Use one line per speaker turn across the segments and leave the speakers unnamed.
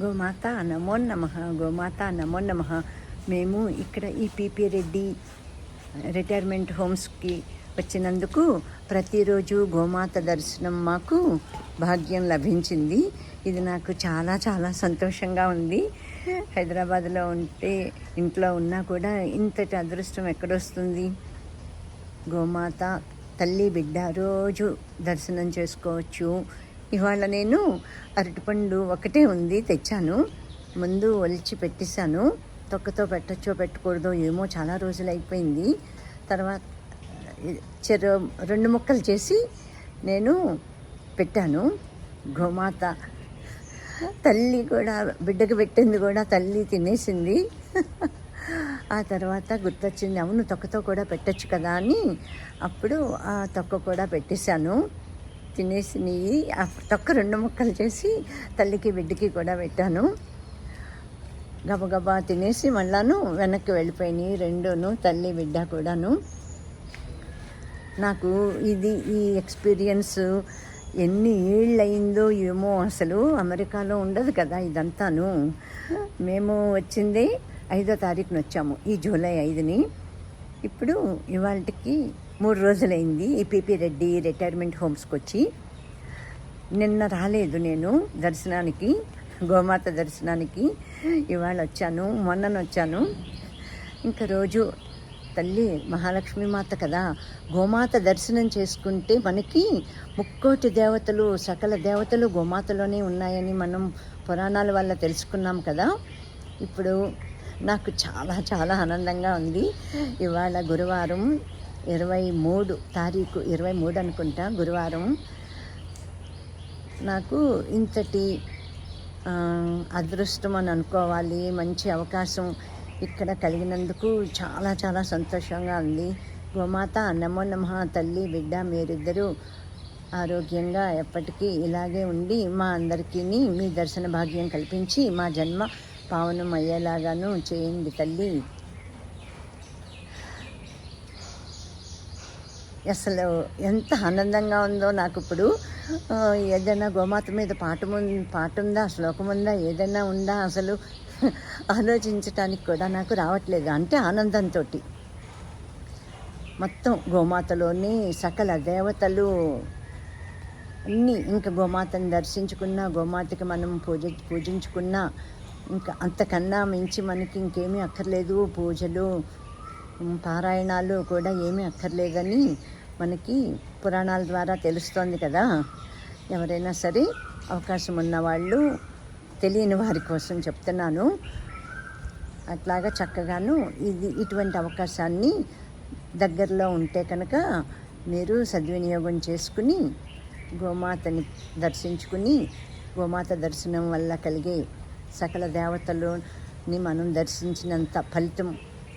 గోమాత నమో నమ గోమాత నమో నమ. మేము ఇక్కడ ఈ పిపి రెడ్డి రిటైర్మెంట్ హోమ్స్కి వచ్చినందుకు ప్రతిరోజు గోమాత దర్శనం మాకు భాగ్యం లభించింది. ఇది నాకు చాలా చాలా సంతోషంగా ఉంది. హైదరాబాద్లో ఉంటే ఇంట్లో ఉన్నా కూడా ఇంతటి అదృష్టం ఎక్కడొస్తుంది? గోమాత తల్లి బిడ్డ రోజు దర్శనం చేసుకోవచ్చు. ఇవాళ నేను అరటిపండు ఒకటే ఉంది తెచ్చాను. ముందు ఒలిచి పెట్టేశాను. తొక్కతో పెట్టచ్చో పెట్టకూడదో ఏమో చాలా రోజులు అయిపోయింది. తర్వాత చెరు రెండు ముక్కలు చేసి నేను పెట్టాను. గోమాత తల్లి కూడా బిడ్డకు పెట్టింది కూడా తల్లి తినేసింది. ఆ తర్వాత గుర్తొచ్చింది అవును తొక్కతో కూడా పెట్టచ్చు కదా అని. అప్పుడు ఆ తొక్క కూడా పెట్టేశాను. తినేసినవి. తొక్క రెండు ముక్కలు చేసి తల్లికి బిడ్డకి కూడా పెట్టాను. గబగబా తినేసి మళ్ళాను వెనక్కి వెళ్ళిపోయినాయి రెండును తల్లి బిడ్డ కూడాను. నాకు ఇది ఈ ఎక్స్పీరియన్స్ ఎన్ని ఏళ్ళు అయిందో ఏమో అసలు అమెరికాలో ఉండదు కదా ఇదంతాను. మేము వచ్చింది ఐదో తారీఖున వచ్చాము ఈ జూలై ఐదుని. ఇప్పుడు ఇవాళకి మూడు రోజులైంది ఏపీపీ రెడ్డి రిటైర్మెంట్ హోమ్స్కి వచ్చి నిన్న రాలేదు నేను దర్శనానికి గోమాత దర్శనానికి. ఇవాళ వచ్చాను మొన్నన వచ్చాను. ఇంకా రోజు తల్లి మహాలక్ష్మి మాత కదా గోమాత దర్శనం చేసుకుంటే మనకి ముక్కోటి దేవతలు సకల దేవతలు గోమాతలోనే ఉన్నాయని మనం పురాణాల వల్ల తెలుసుకున్నాం కదా. ఇప్పుడు నాకు చాలా చాలా ఆనందంగా ఉంది. ఇవాళ గురువారం ఇరవై మూడు తారీఖు ఇరవై మూడు అనుకుంటా గురువారం. నాకు ఇంతటి అదృష్టం అని అనుకోవాలి మంచి అవకాశం ఇక్కడ కలిగినందుకు చాలా చాలా సంతోషంగా ఉంది. గోమాత నమో నమ తల్లి బిడ్డ మీరిద్దరూ ఆరోగ్యంగా ఎప్పటికీ ఇలాగే ఉండి మా అందరికీ మీ దర్శన భాగ్యం కల్పించి మా జన్మ పావనం అయ్యేలాగాను చేయండి తల్లి. అసలు ఎంత ఆనందంగా ఉందో నాకు ఇప్పుడు. ఏదైనా గోమాత మీద పాట పాట ఉందా శ్లోకం ఉందా ఏదైనా ఉందా అసలు? ఆలోచించటానికి కూడా నాకు రావట్లేదు. అంటే ఆనందంతో మొత్తం గోమాతలోని సకల దేవతలు అన్నీ ఇంకా గోమాతను దర్శించుకున్నా గోమాతకి మనం పూజ పూజించుకున్నా ఇంకా అంతకన్నా మించి మనకి ఇంకేమీ అక్కర్లేదు. పూజలు పారాయణాలు కూడా ఏమీ అక్కర్లేదని మనకి పురాణాల ద్వారా తెలుస్తోంది కదా. ఎవరైనా సరే అవకాశం ఉన్నవాళ్ళు తెలియని వారి కోసం చెప్తున్నాను. అట్లాగా చక్కగాను ఇది ఇటువంటి అవకాశాన్ని దగ్గరలో ఉంటే కనుక మీరు సద్వినియోగం చేసుకుని గోమాతని దర్శించుకుని గోమాత దర్శనం వల్ల కలిగే సకల దేవతలని మనం దర్శించినంత ఫలితం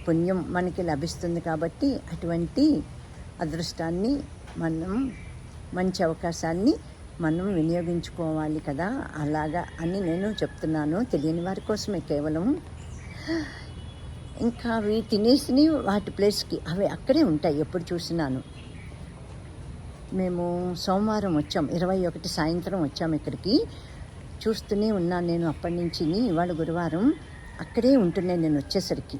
పుణ్యం మనకి లభిస్తుంది కాబట్టి అటువంటి అదృష్టాన్ని మనం మంచి అవకాశాన్ని మనం వినియోగించుకోవాలి కదా అలాగా అని నేను చెప్తున్నాను. తెలియని వారి కోసమే కేవలం. ఇంకా అవి తినేసి వాటి ప్లేస్కి అవి అక్కడే ఉంటాయి ఎప్పుడు చూసినాను. మేము సోమవారం వచ్చాం ఇరవై ఒకటి సాయంత్రం వచ్చాం ఇక్కడికి. చూస్తూనే ఉన్నాను నేను అప్పటి నుంచి ఇవాళ గురువారం అక్కడే ఉంటున్నాయి నేను వచ్చేసరికి.